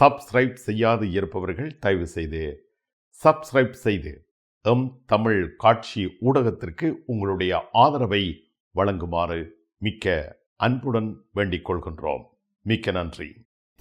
Subscribe செய்யாது இருப்பவர்கள் தயவு செய்து சப்ஸ்கிரைப் செய்து எம் தமிழ் காட்சி ஊடகத்திற்கு உங்களுடைய ஆதரவை வழங்குமாறு மிக்க அன்புடன் வேண்டிக் கொள்கின்றோம். மிக்க நன்றி.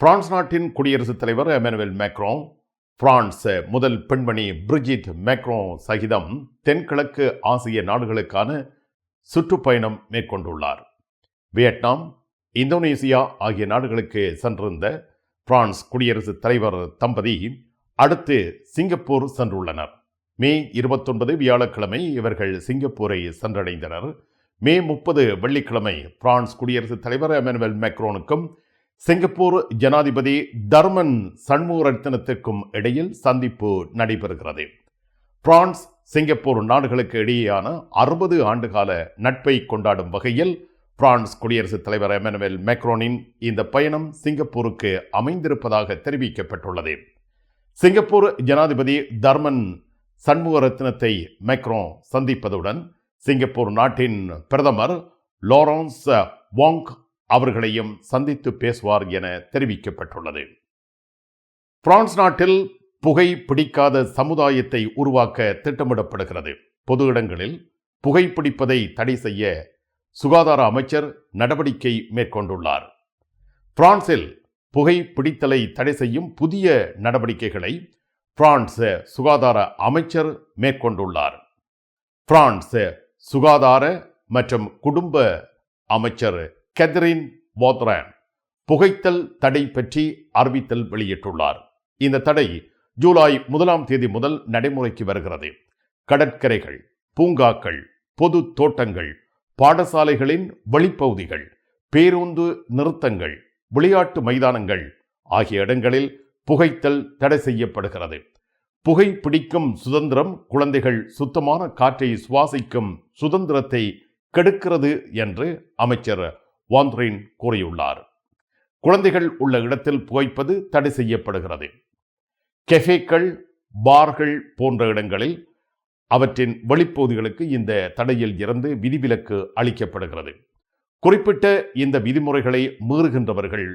பிரான்ஸ் நாட்டின் குடியரசுத் தலைவர் எமனுவல் மேக்ரோ பிரான்ஸ் முதல் பெண்மணி பிரிஜித் மேக்ரோ சகிதம் தென்கிழக்கு ஆசிய நாடுகளுக்கான சுற்றுப்பயணம் மேற்கொண்டுள்ளார். வியட்நாம் இந்தோனேசியா ஆகிய நாடுகளுக்கு சென்றிருந்த பிரான்ஸ் குடியரசுத் தலைவர் தம்பதி அடுத்து சிங்கப்பூர் சென்றுள்ளனர். மே இருபத்தொன்பது வியாழக்கிழமை இவர்கள் சிங்கப்பூரை சென்றடைந்தனர். மே முப்பது வெள்ளிக்கிழமை பிரான்ஸ் குடியரசுத் தலைவர் எமனுவல் மேக்ரோனுக்கும் சிங்கப்பூர் ஜனாதிபதி தர்மன் சண்முகரத்னத்திற்கும் இடையில் சந்திப்பு நடைபெறுகிறது. பிரான்ஸ் சிங்கப்பூர் நாடுகளுக்கு இடையேயான அறுபது ஆண்டுகால நட்பை கொண்டாடும் வகையில் பிரான்ஸ் குடியரசுத் தலைவர் எமனுவேல் மேக்ரோனின் இந்த பயணம் சிங்கப்பூருக்கு அமைந்திருப்பதாக தெரிவிக்கப்பட்டுள்ளது. சிங்கப்பூர் ஜனாதிபதி தர்மன் சண்முகரத்னத்தை மேக்ரோ சந்திப்பதுடன் சிங்கப்பூர் நாட்டின் பிரதமர் லோரன்ஸ் வாங் அவர்களையும் சந்தித்து பேசுவார் என தெரிவிக்கப்பட்டுள்ளது. பிரான்ஸ் நாட்டில் புகை பிடிக்காத சமுதாயத்தை உருவாக்க திட்டமிடப்படுகிறது. பொது இடங்களில் புகைப்பிடிப்பதை தடை செய்ய சுகாதார அமைச்சர் நடவடிக்கை மேற்கொண்டுள்ளார். பிரான்சில் புகை பிடித்தலை தடை செய்யும் புதிய நடவடிக்கைகளை பிரான்ஸ் சுகாதார அமைச்சர் மேற்கொண்டுள்ளார். பிரான்ஸ் சுகாதார மற்றும் குடும்ப அமைச்சர் கெதரின் போத்ரான் புகைத்தல் தடை பற்றி அறிவித்தல் வெளியிட்டுள்ளார். இந்த தடை ஜூலை முதலாம் தேதி முதல் நடைமுறைக்கு வருகிறது. கடற்கரைகள் பூங்காக்கள் பொது தோட்டங்கள் பாடசாலைகளின் வழிப்பகுதிகள் பேருந்து நிறுத்தங்கள் விளையாட்டு மைதானங்கள் ஆகிய இடங்களில் புகைத்தல் தடை செய்யப்படுகிறது. புகை பிடிக்கும் சுதந்திரம் குழந்தைகள் சுத்தமான காற்றை சுவாசிக்கும் சுதந்திரத்தை கெடுக்கிறது என்று அமைச்சர் வாந்த்ரின் கூறியுள்ளார். குழந்தைகள் உள்ள இடத்தில் புகைப்பது தடை செய்யப்படுகிறது. கெஃபேக்கள் பார்கள் போன்ற இடங்களில் அவற்றின் வெளிப்பகுதிகளுக்கு இந்த தடையில் இருந்து விதிவிலக்கு அளிக்கப்படுகிறது. குறிப்பிட்ட இந்த விதிமுறைகளை மீறுகின்றவர்கள்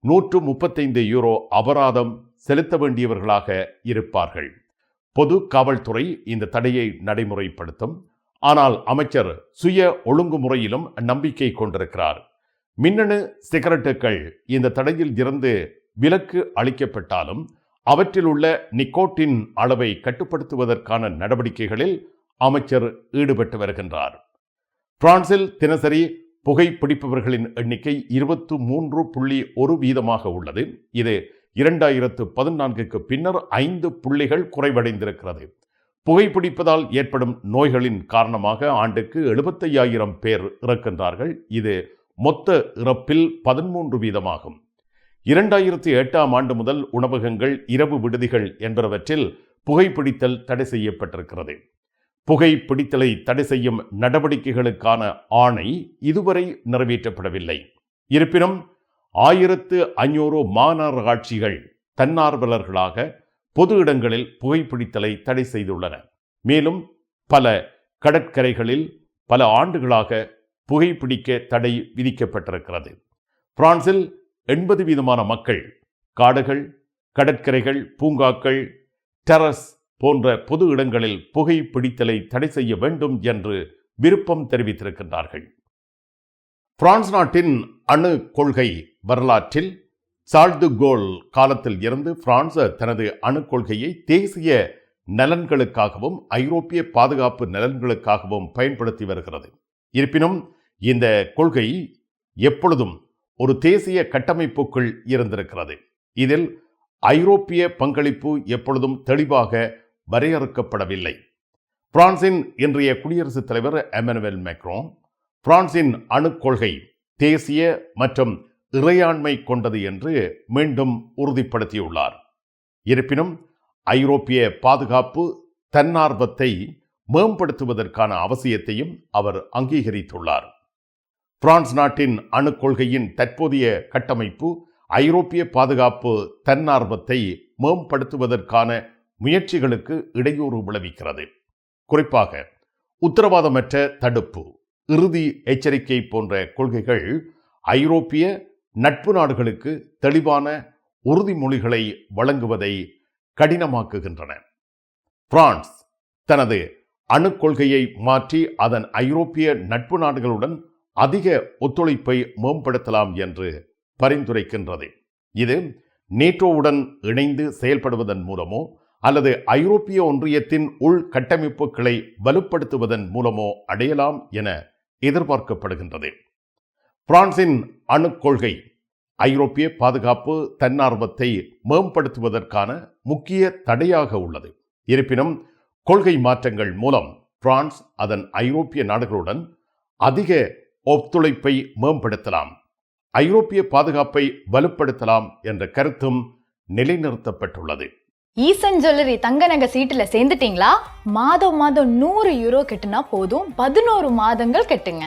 நூற்று முப்பத்தைந்து யூரோ அபராதம் செலுத்த வேண்டியவர்களாக இருப்பார்கள். பொது காவல்துறை இந்த தடையை நடைமுறைப்படுத்தும். ஆனால் அமைச்சர் சுய ஒழுங்குமுறையிலும் நம்பிக்கை கொண்டிருக்கிறார். மின்னணு சிகரெட்டுகள் இந்த தடையில் இருந்து விலக்கு அளிக்கப்பட்டாலும் அவற்றில் உள்ள நிக்கோட்டின் அளவை கட்டுப்படுத்துவதற்கான நடவடிக்கைகளில் அமைச்சர் ஈடுபட்டு வருகின்றார். பிரான்சில் தினசரி புகைப்பிடிப்பவர்களின் எண்ணிக்கை இருபத்து மூன்று புள்ளி ஒரு வீதமாக உள்ளது. இது இரண்டாயிரத்து பதினான்குக்கு பின்னர் ஐந்து புள்ளிகள் குறைவடைந்திருக்கிறது. புகைப்பிடிப்பதால் ஏற்படும் நோய்களின் காரணமாக ஆண்டுக்கு எழுபத்தையாயிரம் பேர் இறக்கின்றார்கள். இது மொத்த இறப்பில் பதிமூன்று வீதமாகும். இரண்டாயிரத்தி எட்டாம் ஆண்டு முதல் உணவகங்கள் இரவு விடுதிகள் என்பவற்றில் புகைப்பிடித்தல் தடை செய்யப்பட்டிருக்கிறது. புகை பிடித்தலை தடை செய்யும் நடவடிக்கைகளுக்கான ஆணை இதுவரை நிறைவேற்றப்படவில்லை. இருப்பினும் ஆயிரத்து ஐநூறு மாநகராட்சிகள் தன்னார்வலர்களாக பொது இடங்களில் புகைப்பிடித்தலை தடை செய்துள்ளன. மேலும் பல கடற்கரைகளில் பல ஆண்டுகளாக புகைப்பிடிக்க தடை விதிக்கப்பட்டிருக்கிறது. பிரான்சில் எண்பது வீதமான மக்கள் காடுகள் கடற்கரைகள் பூங்காக்கள் டெரஸ் போன்ற பொது இடங்களில் புகை பிடித்தலை தடை செய்ய வேண்டும் என்று விருப்பம் தெரிவித்திருக்கின்றார்கள். பிரான்ஸ் நாட்டின் அணு கொள்கை வரலாற்றில் சால்து கோல் காலத்தில் இருந்து பிரான்ஸ் தனது அணு கொள்கையை தேசிய நலன்களுக்காகவும் ஐரோப்பிய பாதுகாப்பு நலன்களுக்காகவும் பயன்படுத்தி வருகிறது. இருப்பினும் இந்த கொள்கை எப்பொழுதும் ஒரு தேசிய கட்டமைப்புக்குள் இருந்திருக்கிறது. இதில் ஐரோப்பிய பங்களிப்பு எப்பொழுதும் தெளிவாக வரையறுக்கப்படவில்லை. பிரான்சின் இன்றைய குடியரசுத் தலைவர் எமனுவேல் மேக்ரோன் பிரான்சின் அணுக்கொள்கை தேசிய மற்றும் இறையாண்மை கொண்டது என்று மீண்டும் உறுதிப்படுத்தியுள்ளார். இருப்பினும் ஐரோப்பிய பாதுகாப்பு தன்னார்வத்தை மேம்படுத்துவதற்கான அவசியத்தையும் அவர் அங்கீகரித்துள்ளார். பிரான்ஸ் நாட்டின் அணு கொள்கையின் தற்போதைய கட்டமைப்பு ஐரோப்பிய பாதுகாப்பு தன்னார்வத்தை மேம்படுத்துவதற்கான முயற்சிகளுக்கு இடையூறு விளைவிக்கிறது. குறிப்பாக உத்தரவாதமற்ற தடுப்பு இறுதி எச்சரிக்கை போன்ற கொள்கைகள் ஐரோப்பிய நட்பு நாடுகளுக்கு தெளிவான உறுதிமொழிகளை வழங்குவதை கடினமாக்குகின்றன. பிரான்ஸ் தனது அணு கொள்கையை மாற்றி அதன் ஐரோப்பிய நட்பு நாடுகளுடன் அதிக ஒத்துழைப்பை மேம்படுத்தலாம் என்று பரிந்துரைக்கின்றது. இது நேட்டோவுடன் இணைந்து செயல்படுவதன் மூலமோ அல்லது ஐரோப்பிய ஒன்றியத்தின் உள்கட்டமைப்புகளை வலுப்படுத்துவதன் மூலமோ அடையலாம் என எதிர்பார்க்கப்படுகின்றது. பிரான்சின் அணு கொள்கை ஐரோப்பிய பாதுகாப்பு தன்னார்வத்தை மேம்படுத்துவதற்கான முக்கிய தடையாக உள்ளது. இருப்பினும் கொள்கை மாற்றங்கள் மூலம் பிரான்ஸ் அதன் ஐரோப்பிய நாடுகளுடன் அதிக ஒத்துழைப்பை மேம்படுத்தலாம் ஐரோப்பிய பாதுகாப்பை வலுப்படுத்தலாம் என்ற கருத்தும் நிலைநிறுத்தப்பட்டுள்ளது. ஈசன் ஜுவல்லரி தங்க நகை சீட்டுல சேர்ந்துட்டீங்களா? மாதம் மாதம் நூறு யூரோ கட்டுனா போதும் பதினோரு மாதங்கள் கெட்டுங்க.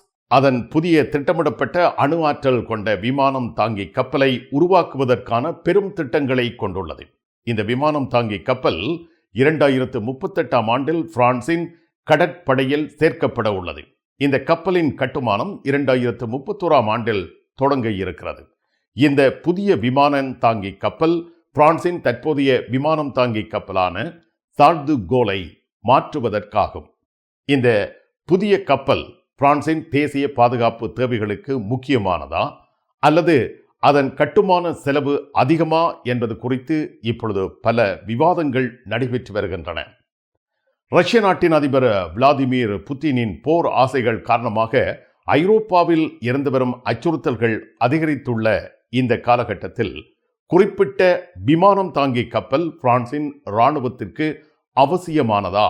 அதன் புதிய திட்டமிடப்பட்ட அணு ஆற்றல் கொண்ட விமானம் தாங்கி கப்பலை உருவாக்குவதற்கான பெரும் திட்டங்களை கொண்டுள்ளது. இந்த விமானம் தாங்கி கப்பல் இரண்டாயிரத்து முப்பத்தெட்டாம் ஆண்டில் பிரான்சின் கடற்படையில் சேர்க்கப்பட உள்ளது. இந்த கப்பலின் கட்டுமானம் இரண்டாயிரத்து முப்பத்தோராம் ஆண்டில் தொடங்க இருக்கிறது. இந்த புதிய விமானம் தாங்கி கப்பல் பிரான்சின் தற்போதைய விமானம் தாங்கி கப்பலான சார்து கோலை மாற்றுவதற்காகும். இந்த புதிய கப்பல் பிரான்சின் தேசிய பாதுகாப்பு தேவைகளுக்கு முக்கியமானதா? அல்லது அதன் கட்டுமான செலவு அதிகமா என்பது குறித்து இப்பொழுது பல விவாதங்கள் நடைபெற்று வருகின்றன. ரஷ்ய நாட்டின் அதிபர் விளாடிமிர் புட்டினின் போர் ஆசைகள் காரணமாக ஐரோப்பாவில் இருந்து வரும் அச்சுறுத்தல்கள் அதிகரித்துள்ள இந்த காலகட்டத்தில் குறிப்பிட்ட விமானம் தாங்கி கப்பல் பிரான்சின் இராணுவத்திற்கு அவசியமானதா?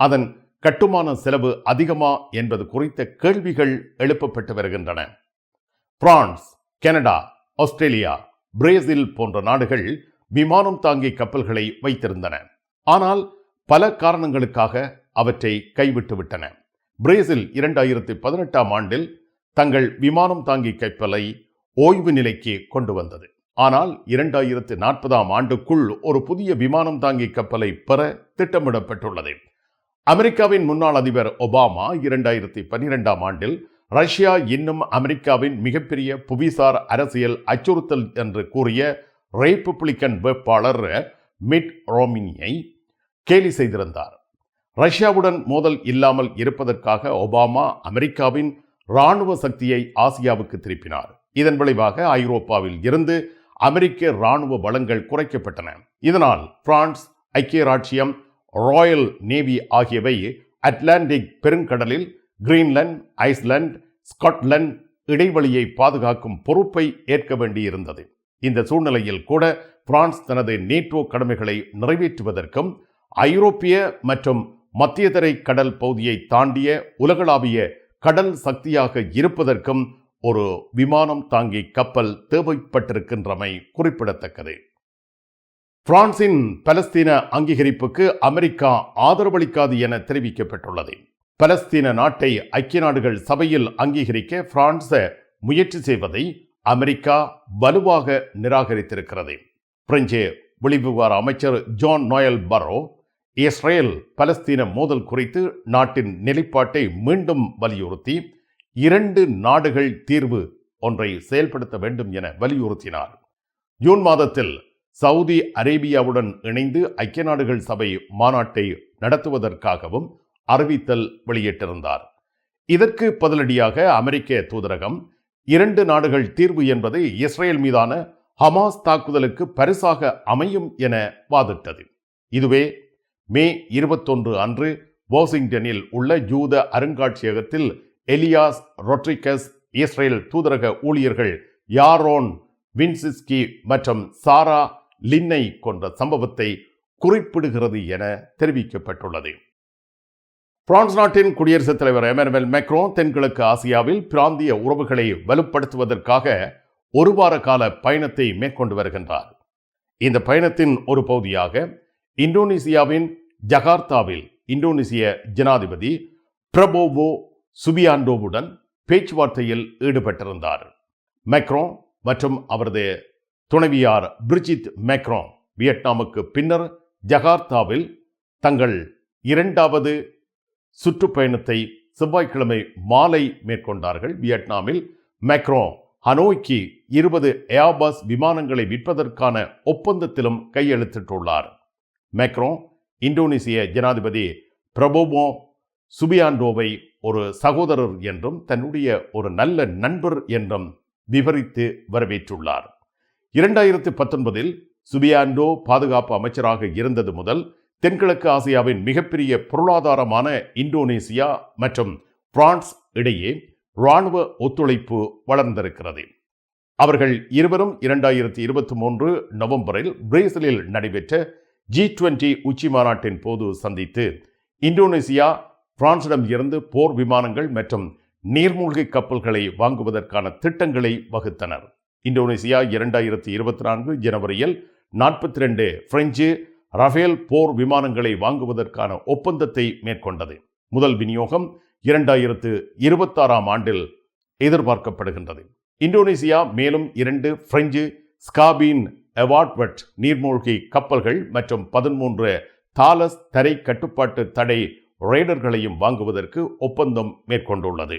அதன் கட்டுமான செலவு அதிகமா என்பது குறித்த கேள்விகள் எழுப்பப்பட்டு வருகின்றன. பிரான்ஸ் கனடா ஆஸ்திரேலியா பிரேசில் போன்ற நாடுகள் விமானம் தாங்கி கப்பல்களை வைத்திருந்தன. ஆனால் பல காரணங்களுக்காக அவற்றை கைவிட்டு விட்டன. பிரேசில் இரண்டாயிரத்தி பதினெட்டாம் ஆண்டில் தங்கள் விமானம் தாங்கி கப்பலை ஓய்வு நிலைக்கு கொண்டு வந்தது. ஆனால் இரண்டாயிரத்து நாற்பதாம் ஆண்டுக்குள் ஒரு புதிய விமானம் தாங்கி கப்பலை பெற திட்டமிடப்பட்டுள்ளது. அமெரிக்காவின் முன்னாள் அதிபர் ஒபாமா இரண்டாயிரத்தி பன்னிரெண்டாம் ஆண்டில் ரஷ்யா இன்னும் அமெரிக்காவின் மிகப்பெரிய புவிசார் அரசியல் அச்சுறுத்தல் என்று கூறிய ரிப்பப்ளிக்கன் வேட்பாளர் மிட் ரோமினியை கேலி செய்திருந்தார். ரஷ்யாவுடன் மோதல் இல்லாமல் இருப்பதற்காக ஒபாமா அமெரிக்காவின் இராணுவ சக்தியை ஆசியாவுக்கு திருப்பினார். இதன் விளைவாக ஐரோப்பாவில் இருந்து அமெரிக்க இராணுவ வளங்கள் குறைக்கப்பட்டன. இதனால் பிரான்ஸ் ஐக்கிய ராச்சியம் ராயல் நேவி ஆகியவை அட்லாண்டிக் பெருங்கடலில் கிரீன்லாந்து ஐஸ்லாந்து ஸ்காட்லாந்து இடைவெளியை பாதுகாக்கும் பொறுப்பை ஏற்க வேண்டியிருந்தது. இந்த சூழ்நிலையில் கூட பிரான்ஸ் தனது நேட்டோ கடமைகளை நிறைவேற்றுவதற்கும் ஐரோப்பிய மற்றும் மத்தியதரை கடல் பகுதியை தாண்டிய உலகளாவிய கடல் சக்தியாக இருப்பதற்கும் ஒரு விமானம் தாங்கி கப்பல் தேவைப்பட்டிருக்கின்றமை குறிப்பிடத்தக்கது. பிரான்சின் பலஸ்தீன அங்கீகரிப்புக்கு அமெரிக்கா ஆதரவளிக்காது என தெரிவிக்கப்பட்டுள்ளது. பலஸ்தீன நாட்டை ஐக்கிய நாடுகள் சபையில் அங்கீகரிக்க பிரான்ஸ் முயற்சி செய்வதை அமெரிக்கா வலுவாக நிராகரித்திருக்கிறது. பிரெஞ்சு வெளிவிவகார அமைச்சர் Jean Noel Barrot Israel Palestine மோதல் குறித்து நாட்டின் நிலைப்பாட்டை மீண்டும் வலியுறுத்தி இரண்டு நாடுகள் தீர்வு ஒன்றை செயல்படுத்த வேண்டும் என வலியுறுத்தினார். ஜூன் மாதத்தில் சவுதி அரேபியாவுடன் இணைந்து ஐக்கிய நாடுகள் சபை மாநாட்டை நடத்துவதற்காகவும் அறிவித்தல் வெளியிட்டிருந்தார். இதற்கு பதிலடியாக அமெரிக்க தூதரகம் இரண்டு நாடுகள் தீர்வு என்பது இஸ்ரேல் மீதான ஹமாஸ் தாக்குதலுக்கு பரிசாக அமையும் என வாதிட்டது. இதுவே மே இருபத்தொன்று அன்று வாஷிங்டனில் உள்ள யூத அருங்காட்சியகத்தில் எலியாஸ் ரொட்ரிகஸ் இஸ்ரேல் தூதரக ஊழியர்கள் யாரோன் வின்சிஸ்கி மற்றும் சாரா லின்னை கொன்ற சம்பவத்தை குறிப்பிடுகிறது என தெரிவிக்கப்பட்டுள்ளது. பிரான்ஸ் நாட்டின் குடியரசுத் தலைவர் எமனுவல் மேக்ரோ தென்கிழக்கு ஆசியாவில் பிராந்திய உறவுகளை வலுப்படுத்துவதற்காக ஒரு வார கால பயணத்தை மேற்கொண்டு வருகின்றார். இந்த பயணத்தின் ஒரு பகுதியாக இந்தோனேசியாவின் ஜகார்த்தாவில் இந்தோனேசிய ஜனாதிபதி பிரபோவோ சுபியாண்டோவுடன் பேச்சுவார்த்தையில் ஈடுபட்டிருந்தார். மெக்ரோ மற்றும் அவரது துணைவியார் பிரிஜித் மேக்ரோ வியட்நாமுக்கு பின்னர் ஜகார்த்தாவில் தங்கள் இரண்டாவது சுற்றுப்பயணத்தை செவ்வாய்க்கிழமை மாலை மேற்கொண்டார்கள். வியட்நாமில் மேக்ரோ ஹனோய்க்கு இருபது ஏர்பஸ் விமானங்களை விற்பதற்கான ஒப்பந்தத்திலும் கையெழுத்திட்டுள்ளார். மேக்ரோ இந்தோனேசிய ஜனாதிபதி பிரபோமோ சுபியாண்டோவை ஒரு சகோதரர் என்றும் தன்னுடைய ஒரு நல்ல நண்பர் என்றும் விவரித்து வரவேற்றுள்ளார். இரண்டாயிரத்து பத்தொன்பதில் சுபியாண்டோ பாதுகாப்பு அமைச்சராக இருந்தது முதல் தென்கிழக்கு ஆசியாவின் மிகப்பெரிய பொருளாதாரமான இந்தோனேசியா மற்றும் பிரான்ஸ் இடையே இராணுவ ஒத்துழைப்பு வளர்ந்திருக்கிறது. அவர்கள் இருவரும் இரண்டாயிரத்தி இருபத்தி மூன்று நவம்பரில் பிரேசிலில் நடைபெற்ற ஜி டுவெண்டி உச்சி மாநாட்டின் போது சந்தித்து இந்தோனேசியா பிரான்சிடம் இருந்து போர் விமானங்கள் மற்றும் நீர்மூழ்கி கப்பல்களை வாங்குவதற்கான திட்டங்களை வகுத்தனர். இந்தோனேசியா இரண்டாயிரத்தி இருபத்தி நான்கு ஜனவரியில் நாற்பத்தி ரெண்டு பிரெஞ்சு ரஃபேல் போர் விமானங்களை வாங்குவதற்கான ஒப்பந்தத்தை மேற்கொண்டது. முதல் விநியோகம் இரண்டாயிரத்து இருபத்தாறாம் ஆண்டில் எதிர்பார்க்கப்படுகின்றது. இந்தோனேசியா மேலும் இரண்டு பிரெஞ்சு ஸ்காபீன் எவார்ட்வெட் நீர்மூழ்கி கப்பல்கள் மற்றும் பதிமூன்று தாலஸ் தரை கட்டுப்பாட்டு தடை ரேடர்களையும் வாங்குவதற்கு ஒப்பந்தம் மேற்கொண்டுள்ளது.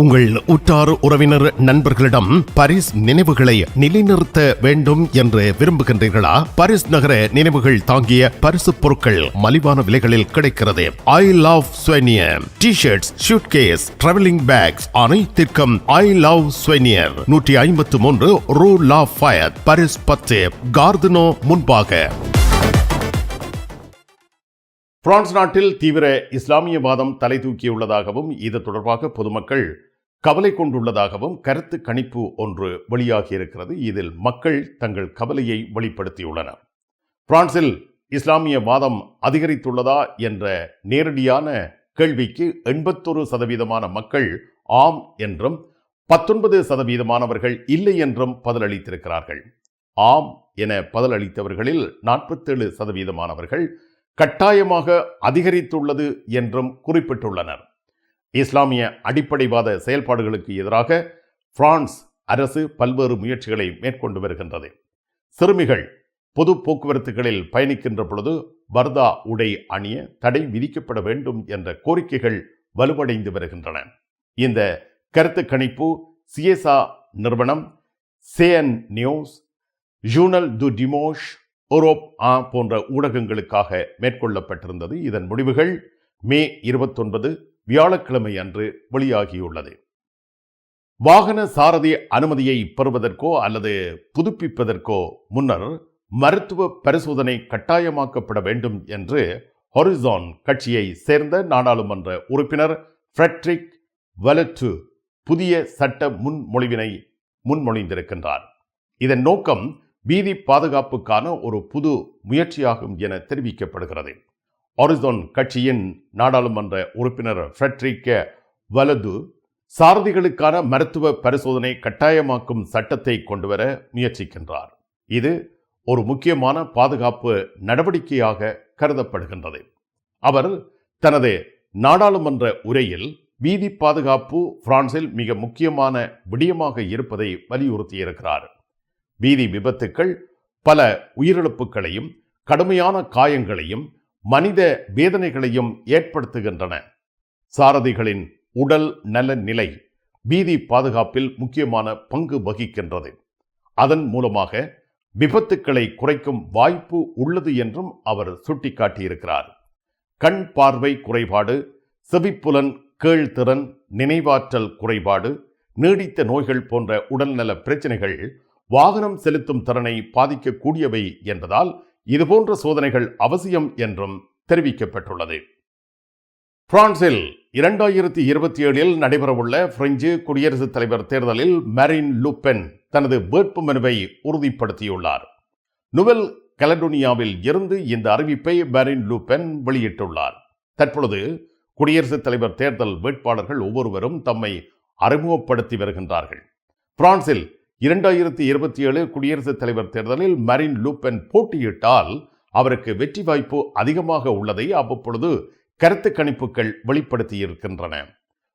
உங்கள் உற்றார் உறவினர் நண்பர்களிடம் பரிஸ் நினைவுகளை நிலைநிறுத்த வேண்டும் என்று விரும்புகின்றீர்களா? பாரிஸ் நகர நினைவுகள் தாங்கிய பரிசு பொருட்கள் மலிவான விலைகளில் கிடைக்கிறது. I love souvenir T shirts suitcase travelling bags அனைத்திற்கும் ஐ லவ் ஸ்வெனியர் நூற்றி ஐம்பத்து மூன்று ரூ லா ஃபயர் பாரிஸ் பத்து கார்தனோ முன்பாக. பிரான்ஸ் நாட்டில் தீவிர இஸ்லாமியவாதம் தலை தூக்கியுள்ளதாகவும் இது தொடர்பாக பொதுமக்கள் கவலை கொண்டுள்ளதாகவும் கருத்து கணிப்பு ஒன்று வெளியாகியிருக்கிறது. இதில் மக்கள் தங்கள் கவலையை வெளிப்படுத்தியுள்ளனர். பிரான்சில் இஸ்லாமிய வாதம் அதிகரித்துள்ளதா என்ற நேரடியான கேள்விக்கு எண்பத்தொரு சதவீதமான மக்கள் ஆம் என்றும் பத்தொன்பது சதவீதமானவர்கள் இல்லை என்றும் பதிலளித்திருக்கிறார்கள். ஆம் என பதிலளித்தவர்களில் நாற்பத்தேழு சதவீதமானவர்கள் கட்டாயமாக அதிகரித்துள்ளது என்றும் குறிப்பிட்டுள்ளனர். இஸ்லாமிய அடிப்படைவாத செயல்பாடுகளுக்கு எதிராக பிரான்ஸ் அரசு பல்வேறு முயற்சிகளை மேற்கொண்டு வருகின்றது. சிறுமிகள் பொது போக்குவரத்துகளில் பயணிக்கின்ற பொழுது வர்தா உடை அணிய தடை விதிக்கப்பட வேண்டும் என்ற கோரிக்கைகள் வலுவடைந்து வருகின்றன. இந்த கருத்து கணிப்பு சிஎஸ்ஆ நிறுவனம் சேஎன் நியூஸ் ஜூனல் டு டிமோஷ் ஒரோப் ஆ போன்ற ஊடகங்களுக்காக மேற்கொள்ளப்பட்டிருந்தது. இதன் முடிவுகள் மே இருபத்தொன்பது வியாழக்கிழமை அன்று வெளியாகியுள்ளது. வாகன சாரதி அனுமதியை பெறுவதற்கோ அல்லது புதுப்பிப்பதற்கோ முன்னர் மருத்துவ பரிசோதனை கட்டாயமாக்கப்பட வேண்டும் என்று ஹொரிசான் கட்சியை சேர்ந்த நாடாளுமன்ற உறுப்பினர் ஃப்ரெட்ரிக் வலட்டு புதிய சட்ட முன்மொழிவினை முன்மொழிந்திருக்கின்றார். இதன் நோக்கம் வீதி பாதுகாப்புக்கான ஒரு புது முயற்சியாகும் என தெரிவிக்கப்படுகிறது. ஒரிசோன் கட்சியின் நாடாளுமன்ற உறுப்பினர் ஃப்ரெட்ரிக்க வலது சாரதிகளுக்கான மருத்துவ பரிசோதனை கட்டாயமாக்கும் சட்டத்தை கொண்டுவர முயற்சிக்கின்றார். இது ஒரு முக்கியமான பாதுகாப்பு நடவடிக்கையாக கருதப்படுகின்றது. அவர் தனது நாடாளுமன்ற உரையில் வீதி பாதுகாப்பு பிரான்சில் மிக முக்கியமான விடயமாக இருப்பதை வலியுறுத்தியிருக்கிறார். வீதி விபத்துக்கள் பல உயிரிழப்புகளையும் கடுமையான காயங்களையும் மனித வேதனைகளையும் ஏற்படுத்துகின்றன. சாரதிகளின் உடல் நல நிலை வீதி பாதுகாப்பில் முக்கியமான பங்கு வகிக்கின்றது. அதன் மூலமாக விபத்துக்களை குறைக்கும் வாய்ப்பு உள்ளது என்றும் அவர் சுட்டிக்காட்டியிருக்கிறார். கண் பார்வை குறைபாடு செவிப்புலன் கேழ்திறன் நினைவாற்றல் குறைபாடு நீடித்த நோய்கள் போன்ற உடல்நல பிரச்சனைகள் வாகனம் செலுத்தும் திறனை பாதிக்கக்கூடியவை என்பதால் இதுபோன்ற சோதனைகள் அவசியம் என்றும் தெரிவிக்கப்பட்டுள்ளது. பிரான்சில் இரண்டாயிரத்தி இருபத்தி ஏழில் நடைபெறவுள்ள பிரெஞ்சு குடியரசுத் தலைவர் தேர்தலில் மரின் லுப்பென் தனது வேட்பு மனுவை உறுதிப்படுத்தியுள்ளார். நுவல் கலடோனியாவில் இருந்து இந்த அறிவிப்பை மரின் லுப்பென் வெளியிட்டுள்ளார். தற்பொழுது குடியரசுத் தலைவர் தேர்தல் வேட்பாளர்கள் ஒவ்வொருவரும் தம்மை அறிமுகப்படுத்தி வருகின்றார்கள். பிரான்சில் இரண்டாயிரத்தி இருபத்தி ஏழு குடியரசுத் தலைவர் தேர்தலில் மரின் லூப்பென் போட்டியிட்டால் அவருக்கு வெற்றி வாய்ப்பு அதிகமாக உள்ளதை அவ்வப்பொழுது கருத்து கணிப்புகள் வெளிப்படுத்தியிருக்கின்றன.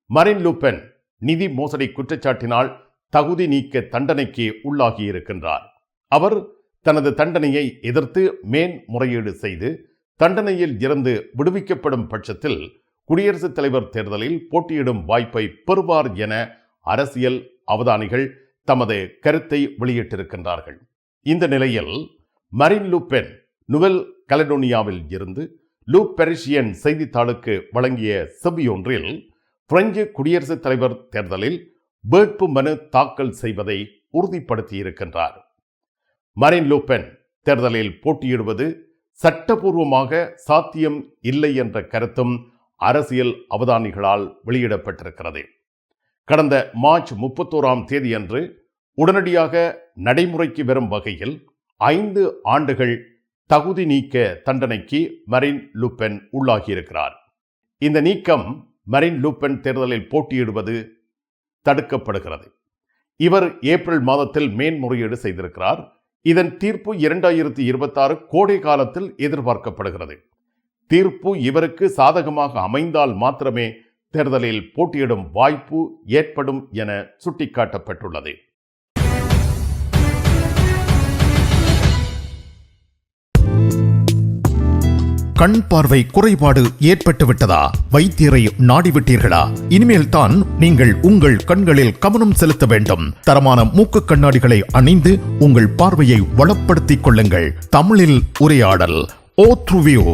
மரின் லூப்பென் நிதி மோசடி குற்றச்சாட்டினால் தகுதி நீக்க தண்டனைக்கு உள்ளாகியிருக்கின்றார். அவர் தனது தண்டனையை எதிர்த்து மேன்முறையீடு செய்து தண்டனையில் இருந்து விடுவிக்கப்படும் பட்சத்தில் குடியரசுத் தலைவர் தேர்தலில் போட்டியிடும் வாய்ப்பை பெறுவார் என அரசியல் அவதானிகள் தமது கருத்தை வெளியிட்டிருக்கின்றார்கள். இந்த நிலையில் மரின் லூபென் நுவெல் கலடோனியாவில் இருந்து லூ பெரிஷியன் செய்தித்தாளுக்கு வழங்கிய செவியொன்றில் பிரெஞ்சு குடியரசுத் தலைவர் தேர்தலில் வேட்பு மனு தாக்கல் செய்வதை உறுதிப்படுத்தியிருக்கின்றார். மரின் லூபென் தேர்தலில் போட்டியிடுவது சட்டபூர்வமாக சாத்தியம் இல்லை என்ற கருத்தும் அரசியல் அவதானிகளால் வெளியிடப்பட்டிருக்கிறது. கடந்த மார்ச் முப்பத்தோராம் தேதியன்று உடனடியாக நடைமுறைக்கு வரும் வகையில் ஐந்து ஆண்டுகள் தகுதி நீக்க தண்டனைக்கு மரின் லூப்பென் உள்ளாகியிருக்கிறார். இந்த நீக்கம் மரின் லூப்பென் தேர்தலில் போட்டியிடுவது தடுக்கப்படுகிறது. இவர் ஏப்ரல் மாதத்தில் மேன்முறையீடு செய்திருக்கிறார். இதன் தீர்ப்பு இரண்டாயிரத்தி இருபத்தாறு கோடை காலத்தில் எதிர்பார்க்கப்படுகிறது. தீர்ப்பு இவருக்கு சாதகமாக அமைந்தால் மாத்திரமே தேர்தலில் போட்டியிடும் வாய்ப்பு ஏற்படும் என சுட்டிக்காட்டப்பட்டுள்ளது. கண் பார்வை குறைபாடு ஏற்பட்டுவிட்டதா வைத்தியரை நாடிவிட்டீர்களா? இனிமேல் தான் நீங்கள் உங்கள் கண்களில் கவனம் செலுத்த வேண்டும். தரமான மூக்கு கண்ணாடிகளை அணிந்து உங்கள் பார்வையை வளப்படுத்திக் கொள்ளுங்கள். தமிழில் உரையாடல் ஓ த்ருவியோ!